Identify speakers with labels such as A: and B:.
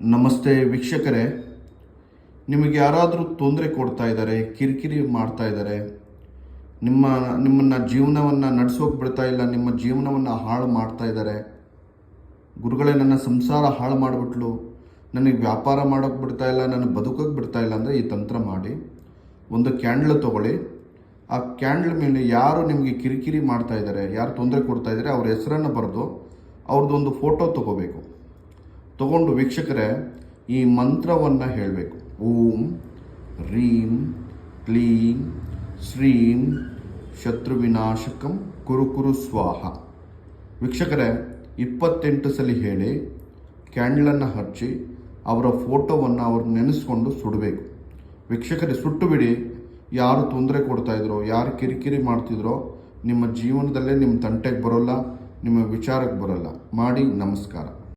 A: ನಮಸ್ತೆ ವೀಕ್ಷಕರೇ. ನಿಮಗೆ ಯಾರಾದರೂ ತೊಂದರೆ ಕೊಡ್ತಾ ಇದ್ದಾರೆ, ಕಿರಿಕಿರಿ ಮಾಡ್ತಾ ಇದ್ದಾರೆ, ನಿಮ್ಮ, ನಿಮ್ಮನ್ನು ಜೀವನವನ್ನು ನಡೆಸೋಕೆ ಬಿಡ್ತಾ ಇಲ್ಲ, ನಿಮ್ಮ ಜೀವನವನ್ನು ಹಾಳು ಮಾಡ್ತಾ ಇದ್ದಾರೆ. ಗುರುಗಳೇ, ನನ್ನ ಸಂಸಾರ ಹಾಳು ಮಾಡಿಬಿಟ್ಲು, ನನಗೆ ವ್ಯಾಪಾರ ಮಾಡೋಕ್ಕೆ ಬಿಡ್ತಾ ಇಲ್ಲ ನನಗೆ ಬದುಕೋಕೆ ಬಿಡ್ತಾ ಇಲ್ಲ ಅಂದರೆ ಈ ತಂತ್ರ ಮಾಡಿ. ಒಂದು ಕ್ಯಾಂಡ್ಲ್ ತಗೊಳ್ಳಿ. ಆ ಕ್ಯಾಂಡ್ಲ್ ಮೇಲೆ ಯಾರು ನಿಮಗೆ ಕಿರಿಕಿರಿ ಮಾಡ್ತಾ ಇದ್ದಾರೆ, ಯಾರು ತೊಂದರೆ ಕೊಡ್ತಾ ಇದ್ದಾರೆ, ಅವ್ರ ಹೆಸರನ್ನು ಬರೆದು ಅವ್ರದ್ದೊಂದು ಫೋಟೋ ತಗೋಬೇಕು. ತಗೊಂಡು ವೀಕ್ಷಕರೇ, ಈ ಮಂತ್ರವನ್ನು ಹೇಳಬೇಕು. ಓಂ, ರೀಂ, ಕ್ಲೀಂ, ಶ್ರೀಂ, ಶತ್ರುವಿನಾಶಕಂ, ಕುರುಕುರು ಕುರು ಸ್ವಾಹ. ವೀಕ್ಷಕರೇ, ಇಪ್ಪತ್ತೆಂಟು ಸಲ ಹೇಳಿ, ಕ್ಯಾಂಡ್ಲನ್ನು ಹಚ್ಚಿ, ಅವರ ಫೋಟೋವನ್ನು ಅವ್ರು ನೆನೆಸ್ಕೊಂಡು ಸುಡಬೇಕು. ವೀಕ್ಷಕರೇ, ಸುಟ್ಟು ಬಿಡಿ. ಯಾರು ತೊಂದರೆ ಕೊಡ್ತಾ ಇದ್ರೋ, ಯಾರು ಕಿರಿಕಿರಿ ಮಾಡ್ತಿದ್ರೋ, ನಿಮ್ಮ ಜೀವನದಲ್ಲೇ ನಿಮ್ಮ ತಂಟೆಗೆ ಬರೋಲ್ಲ, ನಿಮ್ಮ ವಿಚಾರಕ್ಕೆ ಬರೋಲ್ಲ. ಮಾಡಿ ನಮಸ್ಕಾರ.